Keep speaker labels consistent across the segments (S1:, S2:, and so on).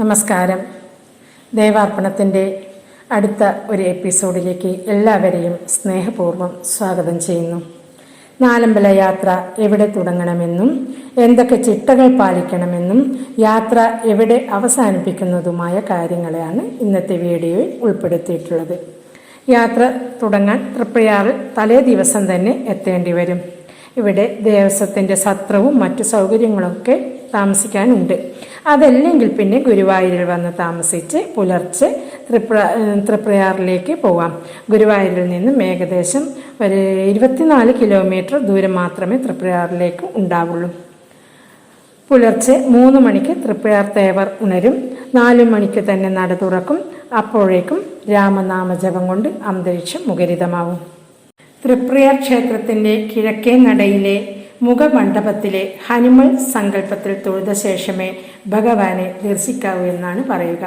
S1: നമസ്കാരം. ദേവാർപ്പണത്തിന്റെ അടുത്ത ഒരു എപ്പിസോഡിലേക്ക് എല്ലാവരെയും സ്നേഹപൂർവം സ്വാഗതം ചെയ്യുന്നു. നാലമ്പല യാത്ര എവിടെ തുടങ്ങണമെന്നും എന്തൊക്കെ ചിട്ടകൾ പാലിക്കണമെന്നും യാത്ര എവിടെ അവസാനിപ്പിക്കുന്നതുമായ കാര്യങ്ങളെയാണ് ഇന്നത്തെ വീഡിയോയിൽ ഉൾപ്പെടുത്തിയിട്ടുള്ളത്. യാത്ര തുടങ്ങാൻ തൃപ്പയാറിൽ തലേ ദിവസം തന്നെ എത്തേണ്ടി വരും. ഇവിടെ ദേവസ്വത്തിന്റെ സത്രവും മറ്റു സൗകര്യങ്ങളൊക്കെ താമസിക്കാനുണ്ട്. അതല്ലെങ്കിൽ പിന്നെ ഗുരുവായൂരിൽ വന്ന് താമസിച്ച് പുലർച്ചെ തൃപ്ര തൃപ്രയാറിലേക്ക് പോവാം. ഗുരുവായൂരിൽ നിന്നും ഏകദേശം ഒരു ഇരുപത്തിനാല് കിലോമീറ്റർ ദൂരം മാത്രമേ തൃപ്രയാറിലേക്ക് ഉണ്ടാവുള്ളൂ. പുലർച്ചെ മൂന്ന് മണിക്ക് തൃപ്പയാർ തേവർ ഉണരും. നാലു മണിക്ക് തന്നെ നട തുറക്കും. അപ്പോഴേക്കും രാമനാമജപം കൊണ്ട് അന്തരീക്ഷം മുഖരിതമാവും. തൃപ്രയാർ ക്ഷേത്രത്തിന്റെ കിഴക്കേ നടയിലെ മുഖമണ്ഡപത്തിലെ ഹനുമൽ സങ്കല്പത്തിൽ തൊഴുത ശേഷമേ ഭഗവാനെ ദർശിക്കാവൂ എന്നാണ് പറയുക.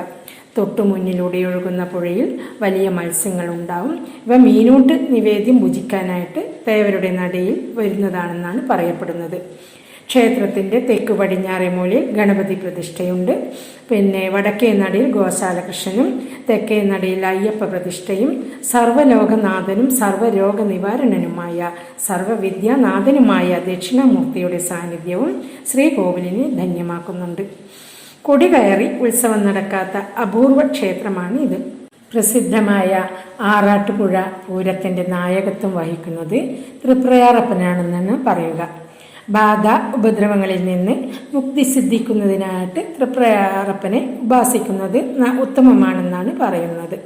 S1: തൊട്ടു മുന്നിലൂടെ ഒഴുകുന്ന പുഴയിൽ വലിയ മത്സ്യങ്ങൾ ഉണ്ടാവും ഇവ മീനൂട്ട് നിവേദ്യം ഭുജിക്കാനായിട്ട് തേവരുടെ നടയിൽ വരുന്നതാണെന്നാണ് പറയപ്പെടുന്നത്. ക്ഷേത്രത്തിന്റെ തെക്ക് പടിഞ്ഞാറേ മൂലയിൽ ഗണപതി പ്രതിഷ്ഠയുണ്ട്. പിന്നെ വടക്കേ നടയിൽ ഗോശാലകൃഷ്ണനും തെക്കേ നടയിൽ അയ്യപ്പ പ്രതിഷ്ഠയും സർവലോകനാഥനും സർവരോഗ നിവാരണനുമായ സർവവിദ്യാനാഥനുമായ ദക്ഷിണാമൂർത്തിയുടെ സാന്നിധ്യവും ശ്രീകോവിലിനെ ധന്യമാക്കുന്നുണ്ട്. കൊടി കയറി ഉത്സവം നടക്കാത്ത അപൂർവ ക്ഷേത്രമാണ് ഇത് പ്രസിദ്ധമായ ആറാട്ടുപുഴ പൂരത്തിന്റെ നായകത്വം വഹിക്കുന്നത് തൃപ്രയാറപ്പനാണെന്നാണ് പറയുക. ബാധ ഉപദ്രവങ്ങളിൽ നിന്ന് മുക്തി സിദ്ധിക്കുന്നതിനായിട്ട് തൃപ്രയാറപ്പനെ ഉപാസിക്കുന്നത് ഉത്തമമാണെന്നാണ് പറയുന്നത്.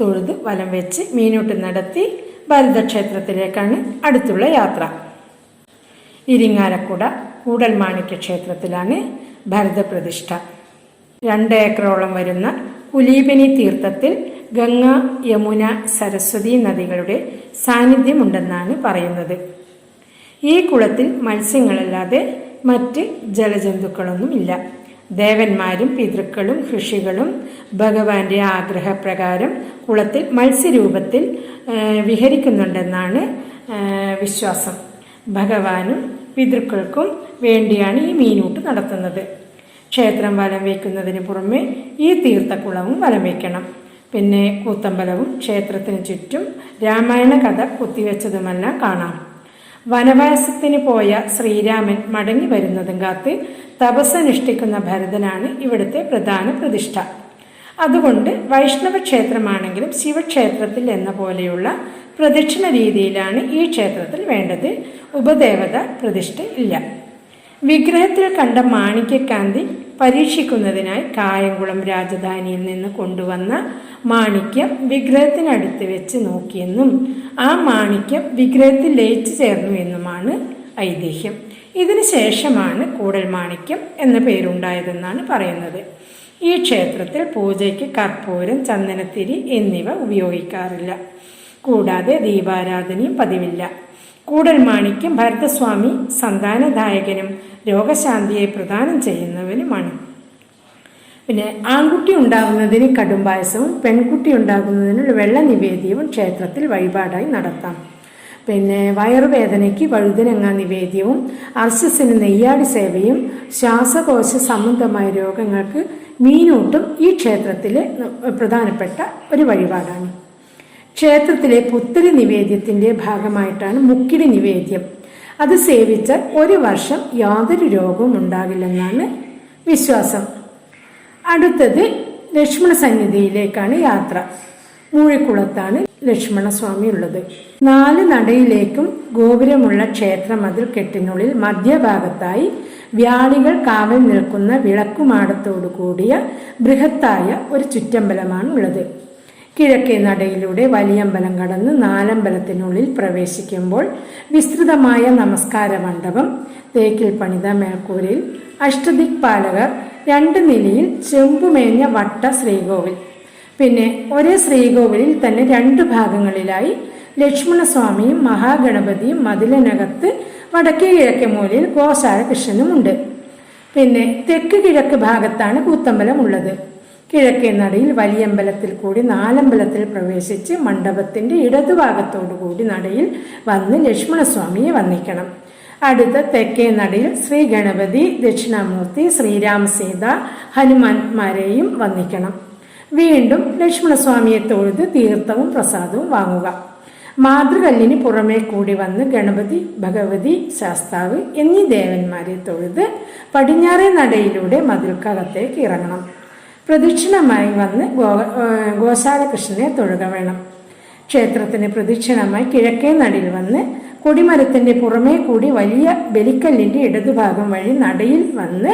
S1: തൊഴുത് വലം വെച്ച് മീനൂട്ട് നടത്തി ഭരതക്ഷേത്രത്തിലേക്കാണ് അടുത്തുള്ള യാത്ര. ഇരിങ്ങാലക്കുട കൂടൽമാണിക്യ ക്ഷേത്രത്തിലാണ് ഭരതപ്രതിഷ്ഠ. രണ്ട് ഏക്കറോളം വരുന്ന കുലീപനി തീർത്ഥത്തിൽ ഗംഗ യമുന സരസ്വതി നദികളുടെ സാന്നിധ്യമുണ്ടെന്നാണ് പറയുന്നത്. ഈ കുളത്തിൽ മത്സ്യങ്ങളല്ലാതെ മറ്റ് ജലജന്തുക്കളൊന്നുമില്ല. ദേവന്മാരും പിതൃക്കളും ഋഷികളും ഭഗവാന്റെ ആഗ്രഹപ്രകാരം കുളത്തിൽ മത്സ്യരൂപത്തിൽ വിഹരിക്കുന്നുണ്ടെന്നാണ് വിശ്വാസം. ഭഗവാനും പിതൃക്കൾക്കും വേണ്ടിയാണ് ഈ മീനൂട്ട് നടത്തുന്നത്. ക്ഷേത്രം വലം വയ്ക്കുന്നതിന് പുറമെ ഈ തീർത്ഥക്കുളവും വലം വയ്ക്കണം പിന്നെ കൂത്തമ്പലവും ക്ഷേത്രത്തിന് ചുറ്റും രാമായണ കഥ കുത്തിവെച്ചതുമെല്ലാം കാണാം. വനവാസത്തിന് പോയ ശ്രീരാമൻ മടങ്ങി വരുന്നതും കാത്ത് തപസ്സനുഷ്ഠിക്കുന്ന ഭരതനാണ് ഇവിടുത്തെ പ്രധാന പ്രതിഷ്ഠ. അതുകൊണ്ട് വൈഷ്ണവ ക്ഷേത്രമാണെങ്കിലും ശിവക്ഷേത്രത്തിൽ എന്ന പോലെയുള്ള പ്രദക്ഷിണ രീതിയിലാണ് ഈ ക്ഷേത്രത്തിൽ വേണ്ടത്. ഉപദേവത പ്രതിഷ്ഠ ഇല്ല. വിഗ്രഹത്തിൽ കണ്ട മാണിക്യക്കാന്തി പരീക്ഷിക്കുന്നതിനായി കായംകുളം രാജധാനിയിൽ നിന്ന് കൊണ്ടുവന്ന മാണിക്യം വിഗ്രഹത്തിനടുത്ത് വെച്ച് നോക്കിയെന്നും ആ മാണിക്യം വിഗ്രഹത്തിൽ ലയിച്ചു ചേർന്നു എന്നുമാണ് ഐതിഹ്യം. ഇതിനു ശേഷമാണ് കൂടൽ മാണിക്യം എന്ന പേരുണ്ടായതെന്നാണ് പറയുന്നത്. ഈ ക്ഷേത്രത്തിൽ പൂജയ്ക്ക് കർപ്പൂരം ചന്ദനത്തിരി എന്നിവ ഉപയോഗിക്കാറില്ല. കൂടാതെ ദീപാരാധനയും പതിവില്ല. കൂടൽ മാണിക്യം ഭരതസ്വാമി സന്താനദായകനും രോഗശാന്തിയെ പ്രദാനം ചെയ്യുന്നവനുമാണ്. പിന്നെ ആൺകുട്ടി ഉണ്ടാകുന്നതിന് കടുംപായസവും പെൺകുട്ടി ഉണ്ടാകുന്നതിന് വെള്ള നിവേദ്യവും ക്ഷേത്രത്തിൽ വഴിപാടായി നടത്താം. പിന്നെ വയറുവേദനയ്ക്ക് വഴുതനങ്ങ നിവേദ്യവും അർശസിന് നെയ്യാടി സേവയും ശ്വാസകോശ സംബന്ധമായ രോഗങ്ങൾക്ക് മീനൂട്ടും ഈ ക്ഷേത്രത്തിലെ പ്രധാനപ്പെട്ട ഒരു വഴിപാടാണ്. ക്ഷേത്രത്തിലെ പുത്തരി നിവേദ്യത്തിന്റെ ഭാഗമായിട്ടാണ് മുക്കിടി നിവേദ്യം അത് സേവിച്ചാൽ ഒരു വർഷം യാതൊരു രോഗവും ഉണ്ടാകില്ലെന്നാണ് വിശ്വാസം. അടുത്തത് ലക്ഷ്മണ സന്നിധിയിലേക്കാണ് യാത്ര. മൂഴിക്കുളത്താണ് ലക്ഷ്മണസ്വാമി ഉള്ളത് നാല് നടയിലേക്കും ഗോപുരമുള്ള ക്ഷേത്രമതിൽ കെട്ടിനുള്ളിൽ മധ്യഭാഗത്തായി വ്യാളികൾ കാവൽ നിൽക്കുന്ന വിളക്കുമാടത്തോടു കൂടിയ ബൃഹത്തായ ഒരു ചുറ്റമ്പലമാണ് ഉള്ളത് കിഴക്കേ നടയിലൂടെ വലിയമ്പലം കടന്ന് നാലമ്പലത്തിനുള്ളിൽ പ്രവേശിക്കുമ്പോൾ വിസ്തൃതമായ നമസ്കാര മണ്ഡപം തേക്കിൽ പണിത മേൽക്കൂരയിൽ അഷ്ടദിക്പാലകർ രണ്ട് നിലയിൽ ചെമ്പുമേഞ്ഞ വട്ട ശ്രീകോവിൽ. പിന്നെ ഒരേ ശ്രീകോവിലിൽ തന്നെ രണ്ട് ഭാഗങ്ങളിലായി ലക്ഷ്മണസ്വാമിയും മഹാഗണപതിയും മതിലിനകത്ത് വടക്കേ കിഴക്കേ മൂലയിൽ ഗോശാല കൃഷ്ണനുമുണ്ട് പിന്നെ തെക്ക് കിഴക്ക് ഭാഗത്താണ് കൂത്തമ്പലം ഉള്ളത്. കിഴക്കേ നടയിൽ വലിയമ്പലത്തിൽ കൂടി നാലമ്പലത്തിൽ പ്രവേശിച്ച് മണ്ഡപത്തിന്റെ ഇടതുഭാഗത്തോടു കൂടി നടയിൽ വന്ന് ലക്ഷ്മണസ്വാമിയെ വന്ദിക്കണം. അടുത്ത തെക്കേ നടയിൽ ശ്രീ ഗണപതി ദക്ഷിണാമൂർത്തി ശ്രീരാമ സീത ഹനുമാന്മാരെയും വന്ദിക്കണം. വീണ്ടും ലക്ഷ്മണസ്വാമിയെ തൊഴുത് തീർത്ഥവും പ്രസാദവും വാങ്ങുക. മാതൃകല്ലിന് പുറമേ കൂടി വന്ന് ഗണപതി ഭഗവതി ശാസ്താവ് എന്നീ ദേവന്മാരെ തൊഴുത് പടിഞ്ഞാറേ നടയിലൂടെ മതിൽക്കകത്തേക്ക് ഇറങ്ങണം. പ്രദക്ഷിണമായി വന്ന് ഗോ ഗോശാലകൃഷ്ണനെ തൊഴുക വേണം. ക്ഷേത്രത്തിന് പ്രദക്ഷിണമായി കിഴക്കേ നടിൽ വന്ന് കൊടിമരത്തിന്റെ പുറമേ കൂടി വലിയ ബലിക്കല്ലിന്റെ ഇടതുഭാഗം വഴി നടയിൽ വന്ന്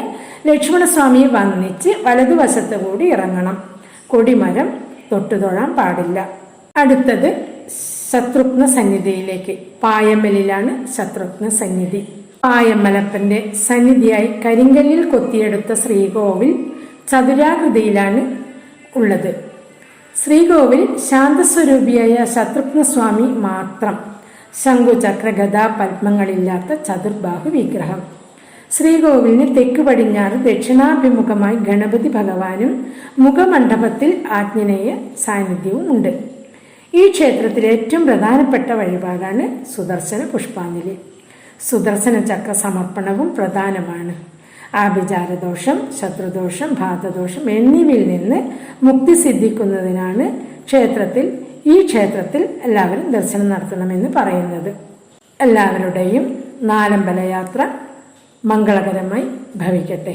S1: ലക്ഷ്മണസ്വാമിയെ വന്നിച്ച് വലതുവശത്ത് കൂടി ഇറങ്ങണം. കൊടിമരം തൊട്ടുതൊഴാൻ പാടില്ല. അടുത്തത് ശത്രുഘ്ന സന്നിധിയിലേക്ക് പായമ്മലിലാണ് ശത്രുഘ്ന സന്നിധി പായമ്മലപ്പന്റെ സന്നിധിയായി കരിങ്കല്ലിൽ കൊത്തിയെടുത്ത ശ്രീകോവിൽ ചതുരാകൃതിയിലാണ് ഉള്ളത്. ശ്രീകോവിൽ ശാന്തസ്വരൂപിയായ ശത്രുഘ്നസ്വാമി മാത്രം ശംഖുചക്ര ഗതാ പത്മങ്ങളില്ലാത്ത ചതുർബാഹു വിഗ്രഹം. ശ്രീകോവിലിന് തെക്ക് പടിഞ്ഞാറ് ദക്ഷിണാഭിമുഖമായി ഗണപതി ഭഗവാനും മുഖമണ്ഡപത്തിൽ ആജ്ഞനേയ സാന്നിധ്യവും ഉണ്ട്. ഈ ക്ഷേത്രത്തിലെ ഏറ്റവും പ്രധാനപ്പെട്ട വഴിപാടാണ് സുദർശന പുഷ്പാഞ്ജലി. സുദർശന ചക്ര സമർപ്പണവും പ്രധാനമാണ്. ആഭിചാരദോഷം ശത്രുദോഷം ഭാതദോഷം എന്നിവയിൽ നിന്ന് മുക്തി സിദ്ധിക്കുന്നതിനാണ് ക്ഷേത്രത്തിൽ ഈ ക്ഷേത്രത്തിൽ എല്ലാവരും ദർശനം നടത്തണമെന്ന് പറയുന്നത്. എല്ലാവരുടെയും നാലമ്പല യാത്ര മംഗളകരമായി ഭവിക്കട്ടെ.